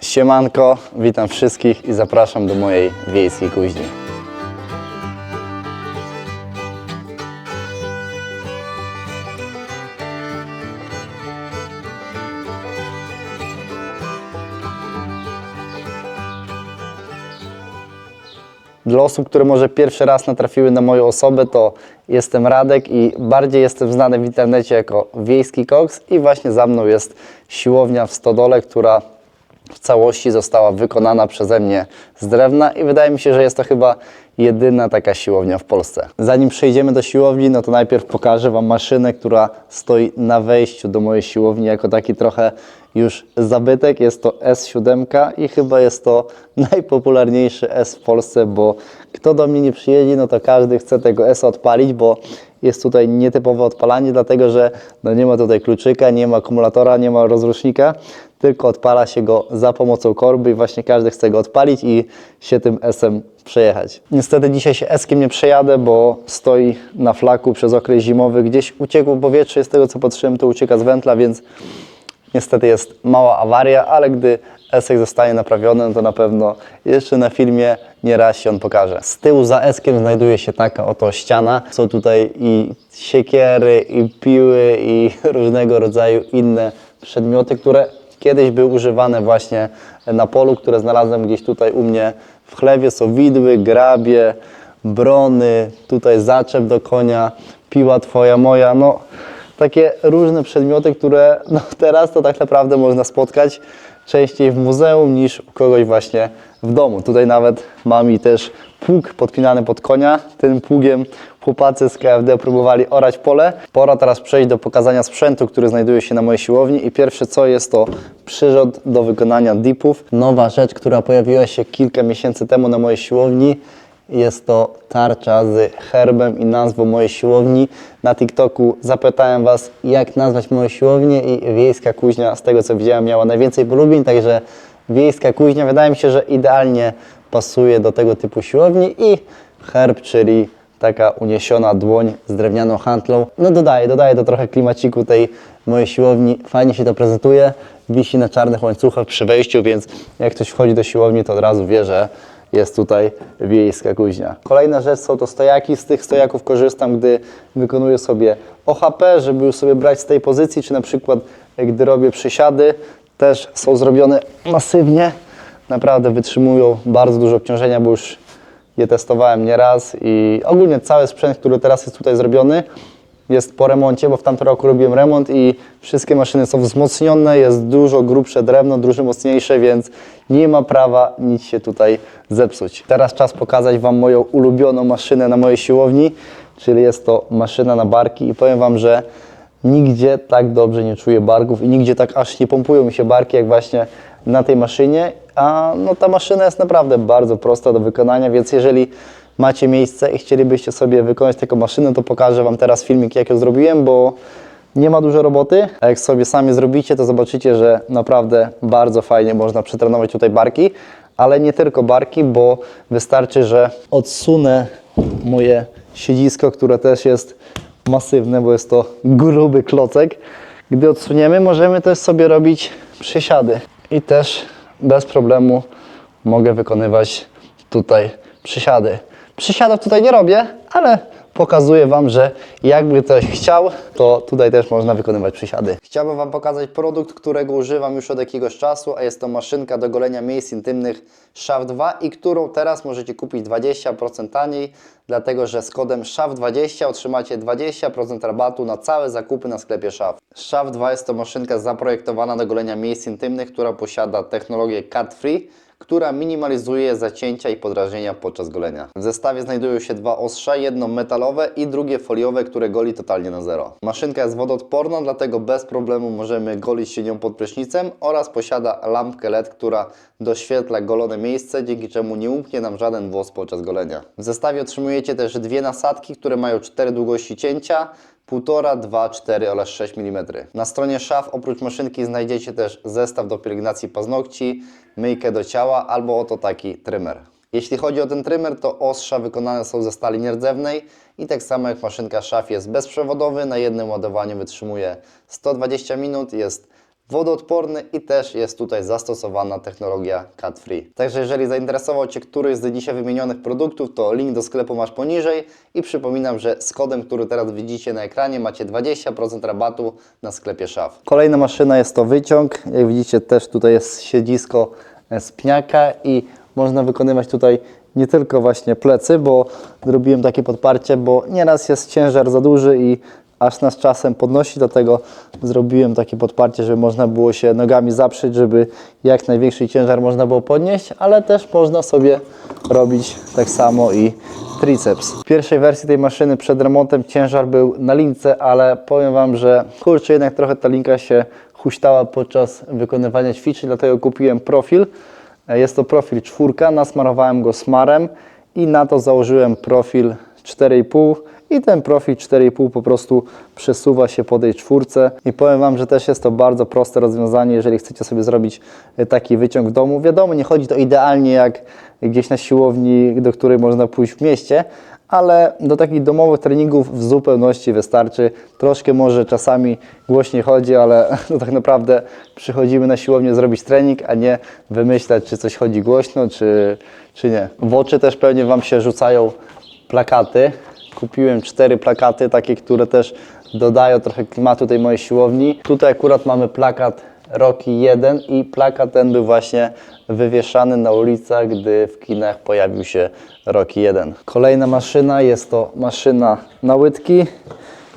Siemanko, witam wszystkich i zapraszam do mojej wiejskiej kuźni. Dla osób, które może pierwszy raz natrafiły na moją osobę, to jestem Radek i bardziej jestem znany w internecie jako Wiejski Koks i właśnie za mną jest siłownia w Stodole, która w całości została wykonana przeze mnie z drewna i wydaje mi się, że jest to chyba jedyna taka siłownia w Polsce. Zanim przejdziemy do siłowni, no to najpierw pokażę Wam maszynę, która stoi na wejściu do mojej siłowni jako taki trochę już zabytek. Jest to S7 i chyba jest to najpopularniejszy S w Polsce, bo kto do mnie nie przyjedzie, no to każdy chce tego S odpalić, bo jest tutaj nietypowe odpalanie, dlatego że no nie ma tutaj kluczyka, nie ma akumulatora, nie ma rozrusznika, tylko odpala się go za pomocą korby i właśnie każdy chce go odpalić i się tym S-em przejechać. Niestety dzisiaj się S-kiem nie przejadę, bo stoi na flaku przez okres zimowy, gdzieś uciekło powietrze, z tego co patrzyłem to ucieka z wętla, więc Niestety jest mała awaria, ale gdy Esek zostanie naprawiony, to na pewno jeszcze na filmie nie raz się on pokaże. Z tyłu za Eskiem znajduje się taka oto ściana. Są tutaj i siekiery, i piły, i różnego rodzaju inne przedmioty, które kiedyś były używane właśnie na polu, które znalazłem gdzieś tutaj u mnie w chlewie. Są widły, grabie, brony, tutaj zaczep do konia, piła twoja, moja, no takie różne przedmioty, które no, teraz to tak naprawdę można spotkać częściej w muzeum niż u kogoś właśnie w domu. Tutaj nawet mam i też pług podpinany pod konia. Tym pługiem chłopacy z KFD próbowali orać pole. Pora teraz przejść do pokazania sprzętu, który znajduje się na mojej siłowni i pierwsze co jest to przyrząd do wykonania dipów. Nowa rzecz, która pojawiła się kilka miesięcy temu na mojej siłowni. Jest to tarcza z herbem i nazwą mojej siłowni. Na TikToku zapytałem Was, jak nazwać moją siłownię i Wiejska Kuźnia, z tego co widziałem, miała najwięcej polubień, także Wiejska Kuźnia wydaje mi się, że idealnie pasuje do tego typu siłowni i herb, czyli taka uniesiona dłoń z drewnianą hantlą. No dodaje, dodaje to trochę klimaciku tej mojej siłowni. Fajnie się to prezentuje. Wisi na czarnych łańcuchach przy wejściu, więc jak ktoś wchodzi do siłowni, to od razu wie, że jest tutaj wiejska kuźnia. Kolejna rzecz są to stojaki. Z tych stojaków korzystam, gdy wykonuję sobie OHP, żeby już sobie brać z tej pozycji, czy na przykład gdy robię przysiady, też są zrobione masywnie. Naprawdę wytrzymują bardzo dużo obciążenia, bo już je testowałem nieraz i ogólnie cały sprzęt, który teraz jest tutaj zrobiony, jest po remoncie, bo w tamtym roku robiłem remont i wszystkie maszyny są wzmocnione, jest dużo grubsze drewno, dużo mocniejsze, więc nie ma prawa nic się tutaj zepsuć. Teraz czas pokazać Wam moją ulubioną maszynę na mojej siłowni, czyli jest to maszyna na barki i powiem Wam, że nigdzie tak dobrze nie czuję barków i nigdzie tak aż nie pompują mi się barki jak właśnie na tej maszynie, a no ta maszyna jest naprawdę bardzo prosta do wykonania, więc jeżeli macie miejsce i chcielibyście sobie wykonać taką maszynę, to pokażę Wam teraz filmik, jak ją zrobiłem, bo nie ma dużo roboty, a jak sobie sami zrobicie, to zobaczycie, że naprawdę bardzo fajnie można przetrenować tutaj barki, ale nie tylko barki, bo wystarczy, że odsunę moje siedzisko, które też jest masywne, bo jest to gruby klocek. Gdy odsuniemy, możemy też sobie robić przysiady i też bez problemu mogę wykonywać tutaj przysiady. Przysiadów tutaj nie robię, ale pokazuję Wam, że jakby ktoś chciał, to tutaj też można wykonywać przysiady. Chciałbym Wam pokazać produkt, którego używam już od jakiegoś czasu, a jest to maszynka do golenia miejsc intymnych SHAF 2 i którą teraz możecie kupić 20% taniej, dlatego że z kodem SHAF20 otrzymacie 20% rabatu na całe zakupy na sklepie SHAF. SHAF 2 jest to maszynka zaprojektowana do golenia miejsc intymnych, która posiada technologię cut free, która minimalizuje zacięcia i podrażnienia podczas golenia. W zestawie znajdują się dwa ostrza, jedno metalowe i drugie foliowe, które goli totalnie na zero. Maszynka jest wodoodporna, dlatego bez problemu możemy golić się nią pod prysznicem oraz posiada lampkę LED, która doświetla golone miejsce, dzięki czemu nie umknie nam żaden włos podczas golenia. W zestawie otrzymujecie też dwie nasadki, które mają cztery długości cięcia, 1,5, 2, 4 oraz 6 mm. Na stronie szaf oprócz maszynki znajdziecie też zestaw do pielęgnacji paznokci, myjkę do ciała albo oto taki trymer. Jeśli chodzi o ten trymer, to ostrza wykonane są ze stali nierdzewnej i tak samo jak maszynka szaf jest bezprzewodowy, na jednym ładowaniu wytrzymuje 120 minut, jest wodoodporny i też jest tutaj zastosowana technologia cut free. Także jeżeli zainteresował Cię któryś z dzisiaj wymienionych produktów, to link do sklepu masz poniżej i przypominam, że z kodem, który teraz widzicie na ekranie macie 20% rabatu na sklepie szaf. Kolejna maszyna jest to wyciąg. Jak widzicie też tutaj jest siedzisko z pniaka i można wykonywać tutaj nie tylko właśnie plecy, bo zrobiłem takie podparcie, bo nieraz jest ciężar za duży i aż nas czasem podnosi, dlatego zrobiłem takie podparcie, żeby można było się nogami zaprzeć, żeby jak największy ciężar można było podnieść, ale też można sobie robić tak samo i triceps. W pierwszej wersji tej maszyny przed remontem ciężar był na lince, ale powiem Wam, że kurczę, jednak trochę ta linka się huśtała podczas wykonywania ćwiczeń, dlatego kupiłem profil. Jest to profil czwórka, nasmarowałem go smarem i na to założyłem profil 4,5 i ten profil 4,5 po prostu przesuwa się po tej czwórce i powiem Wam, że też jest to bardzo proste rozwiązanie, jeżeli chcecie sobie zrobić e, taki wyciąg w domu. Wiadomo, nie chodzi to idealnie jak gdzieś na siłowni, do której można pójść w mieście, ale do takich domowych treningów w zupełności wystarczy. Troszkę może czasami głośniej chodzi, ale no tak naprawdę przychodzimy na siłownię zrobić trening, a nie wymyślać, czy coś chodzi głośno, czy, czy nie. W oczy też pewnie Wam się rzucają plakaty. Kupiłem cztery plakaty, takie, które też dodają trochę klimatu tej mojej siłowni. Tutaj akurat mamy plakat Rocky 1 i plakat ten był właśnie wywieszany na ulicach, gdy w kinach pojawił się Rocky 1. Kolejna maszyna jest to maszyna na łydki.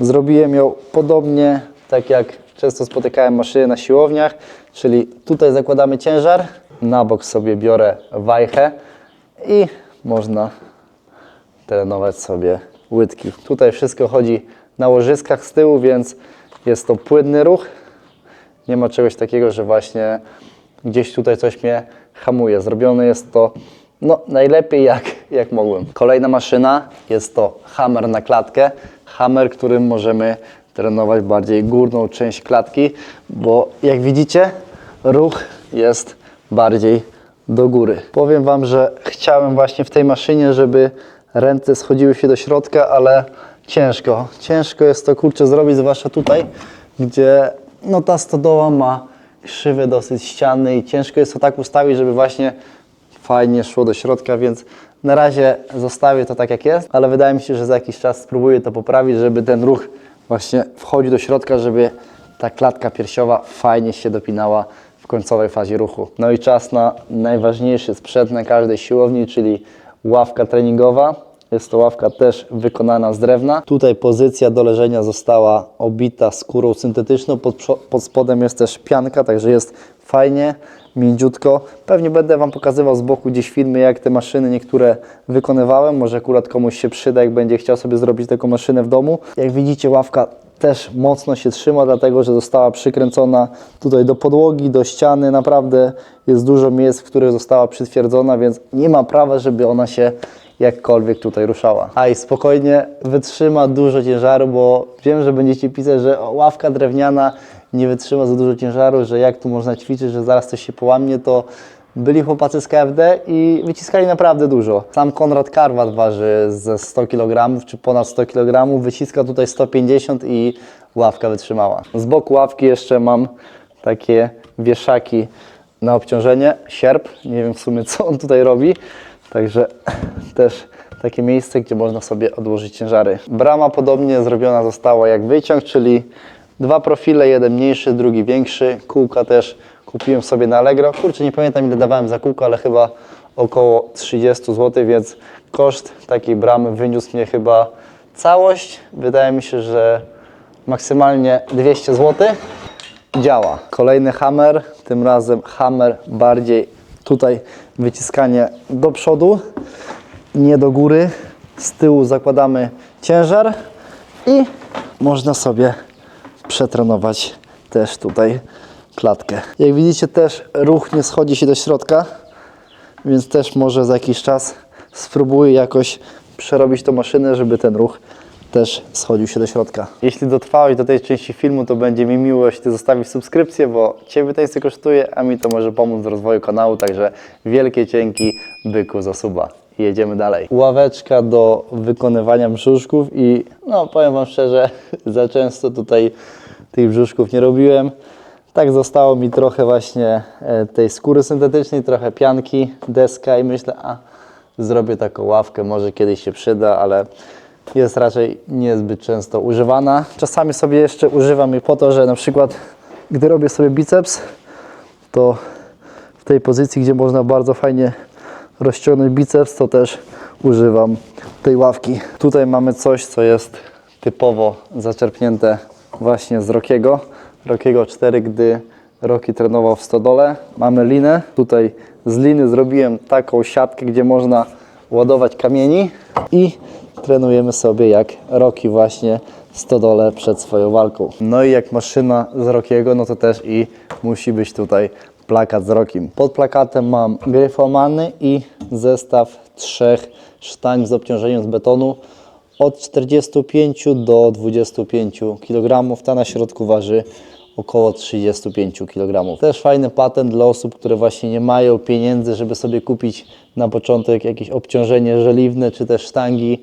Zrobiłem ją podobnie, tak jak często spotykałem maszyny na siłowniach, czyli tutaj zakładamy ciężar, na bok sobie biorę wajchę i można trenować sobie łydki. Tutaj wszystko chodzi na łożyskach z tyłu, więc jest to płynny ruch. Nie ma czegoś takiego, że właśnie gdzieś tutaj coś mnie hamuje. Zrobione jest to no, najlepiej jak, jak mogłem. Kolejna maszyna jest to hammer na klatkę. Hammer, którym możemy trenować bardziej górną część klatki, bo jak widzicie ruch jest bardziej do góry. Powiem Wam, że chciałem właśnie w tej maszynie, żeby ręce schodziły się do środka, ale ciężko. Ciężko jest to kurczę zrobić, zwłaszcza tutaj, gdzie no ta stodoła ma krzywe dosyć ściany i ciężko jest to tak ustawić, żeby właśnie fajnie szło do środka, więc na razie zostawię to tak jak jest, ale wydaje mi się, że za jakiś czas spróbuję to poprawić, żeby ten ruch właśnie wchodził do środka, żeby ta klatka piersiowa fajnie się dopinała w końcowej fazie ruchu. No i czas na najważniejszy sprzęt na każdej siłowni, czyli ławka treningowa. Jest to ławka też wykonana z drewna. Tutaj pozycja do leżenia została obita skórą syntetyczną. Pod, pod spodem jest też pianka, także jest fajnie, mięciutko. Pewnie będę Wam pokazywał z boku gdzieś filmy, jak te maszyny niektóre wykonywałem. Może akurat komuś się przyda, jak będzie chciał sobie zrobić taką maszynę w domu. Jak widzicie, ławka też mocno się trzyma, dlatego że została przykręcona tutaj do podłogi, do ściany. Naprawdę jest dużo miejsc, w których została przytwierdzona, więc nie ma prawa, żeby ona się jakkolwiek tutaj ruszała. A i spokojnie wytrzyma dużo ciężaru, bo wiem, że będziecie pisać, że ławka drewniana nie wytrzyma za dużo ciężaru, że jak tu można ćwiczyć, że zaraz coś się połamie, to byli chłopacy z KFD i wyciskali naprawdę dużo. Sam Konrad Karwat waży ze 100 kg, czy ponad 100 kg, wyciska tutaj 150 i ławka wytrzymała. Z boku ławki jeszcze mam takie wieszaki na obciążenie, sierp, nie wiem w sumie co on tutaj robi, także też takie miejsce, gdzie można sobie odłożyć ciężary. Brama podobnie zrobiona została jak wyciąg, czyli dwa profile, jeden mniejszy, drugi większy. Kółka też kupiłem sobie na Allegro. Kurczę, nie pamiętam ile dawałem za kółko, ale chyba około 30 zł, więc koszt takiej bramy wyniósł mnie chyba całość. Wydaje mi się, że maksymalnie 200 zł. Działa. Kolejny hammer, tym razem hammer bardziej tutaj wyciskanie do przodu, nie do góry. Z tyłu zakładamy ciężar i można sobie przetrenować też tutaj klatkę. Jak widzicie też ruch nie schodzi się do środka, więc też może za jakiś czas spróbuję jakoś przerobić tą maszynę, żeby ten ruch też schodził się do środka. Jeśli dotrwałeś do tej części filmu, to będzie mi miło, jeśli ty zostawisz subskrypcję, bo Ciebie to nic kosztuje, a mi to może pomóc w rozwoju kanału, także wielkie dzięki Byku za suba. Jedziemy dalej. Ławeczka do wykonywania brzuszków i no powiem Wam szczerze, za często tutaj tych brzuszków nie robiłem. Tak zostało mi trochę właśnie e, tej skóry syntetycznej, trochę pianki, deska i myślę, a zrobię taką ławkę, może kiedyś się przyda, ale jest raczej niezbyt często używana. Czasami sobie jeszcze używam jej po to, że na przykład gdy robię sobie biceps, to w tej pozycji, gdzie można bardzo fajnie rozciągnąć biceps, to też używam tej ławki. Tutaj mamy coś, co jest typowo zaczerpnięte właśnie z Rokiego. Rokiego 4, gdy Roki trenował w Stodole. Mamy linę. Tutaj z liny zrobiłem taką siatkę, gdzie można ładować kamieni i trenujemy sobie jak Roki właśnie w Stodole przed swoją walką. No i jak maszyna z Rokiego, no to też i musi być tutaj plakat z Rokim. Pod plakatem mam gryfomany i zestaw trzech sztang z obciążeniem z betonu od 45 do 25 kg. Ta na środku waży około 35 kg. Też fajny patent dla osób, które właśnie nie mają pieniędzy, żeby sobie kupić na początek jakieś obciążenie żeliwne czy też sztangi.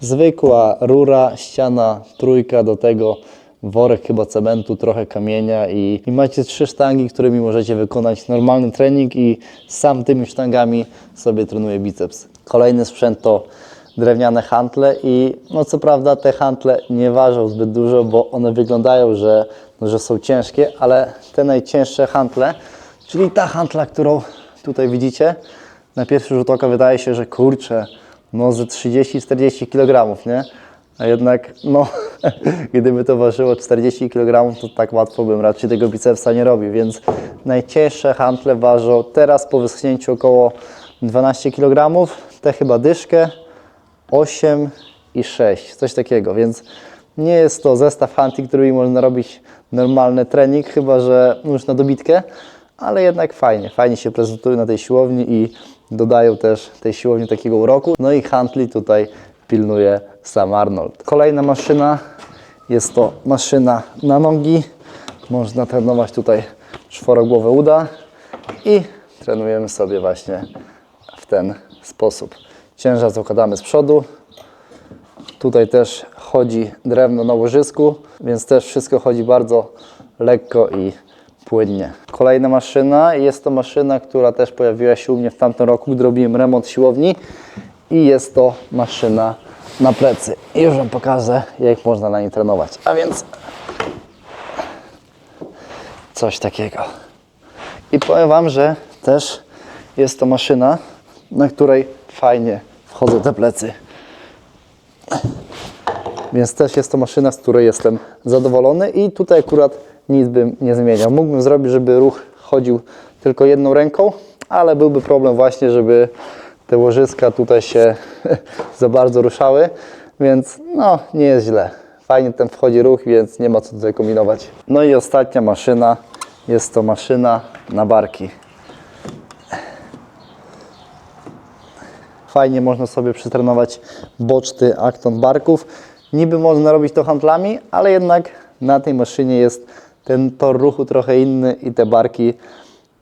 Zwykła rura, ściana, trójka do tego worek chyba cementu, trochę kamienia i, i macie trzy sztangi, którymi możecie wykonać normalny trening i sam tymi sztangami sobie trenuję biceps. Kolejny sprzęt to drewniane hantle i no co prawda te hantle nie ważą zbyt dużo, bo one wyglądają, że, no, że są ciężkie, ale te najcięższe hantle, czyli ta hantla, którą tutaj widzicie, na pierwszy rzut oka wydaje się, że kurczę, no ze 30-40 kg, nie? A jednak, no, gdyby to ważyło 40 kg, to tak łatwo bym raczej tego bicepsa nie robił, więc najcięższe hantle ważą teraz po wyschnięciu około 12 kg, te chyba dyszkę, 8 i 6, coś takiego, więc nie jest to zestaw hantli, którymi można robić normalny trening, chyba że już na dobitkę, ale jednak fajnie, fajnie się prezentują na tej siłowni i dodają też tej siłowni takiego uroku. No i hantli tutaj pilnuje sam Arnold. Kolejna maszyna jest to maszyna na nogi. Można trenować tutaj czworogłowe uda i trenujemy sobie właśnie w ten sposób. Ciężar zakładamy z przodu, Tutaj też chodzi drewno na łożysku, więc też wszystko chodzi bardzo lekko i płynnie. Kolejna maszyna jest to maszyna, która też pojawiła się u mnie w tamtym roku, gdy robiłem remont siłowni i jest to maszyna na plecy. I już Wam pokażę, jak można na niej trenować. A więc coś takiego. I powiem Wam, że też jest to maszyna, na której fajnie wchodzą te plecy. Więc też jest to maszyna, z której jestem zadowolony i tutaj akurat nic bym nie zmieniał. Mógłbym zrobić, żeby ruch chodził tylko jedną ręką, ale byłby problem właśnie, żeby te łożyska tutaj się za bardzo ruszały, więc no nie jest źle. Fajnie ten wchodzi ruch, więc nie ma co tutaj kombinować. No i ostatnia maszyna, jest to maszyna na barki. Fajnie można sobie przytrenować boczty akton barków. Niby można robić to handlami, ale jednak na tej maszynie jest ten tor ruchu trochę inny i te barki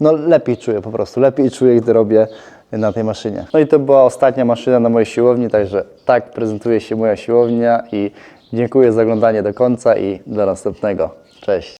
no lepiej czuję po prostu, lepiej czuję, gdy robię na tej maszynie. No i to była ostatnia maszyna na mojej siłowni, także tak prezentuje się moja siłownia i dziękuję za oglądanie do końca i do następnego. Cześć!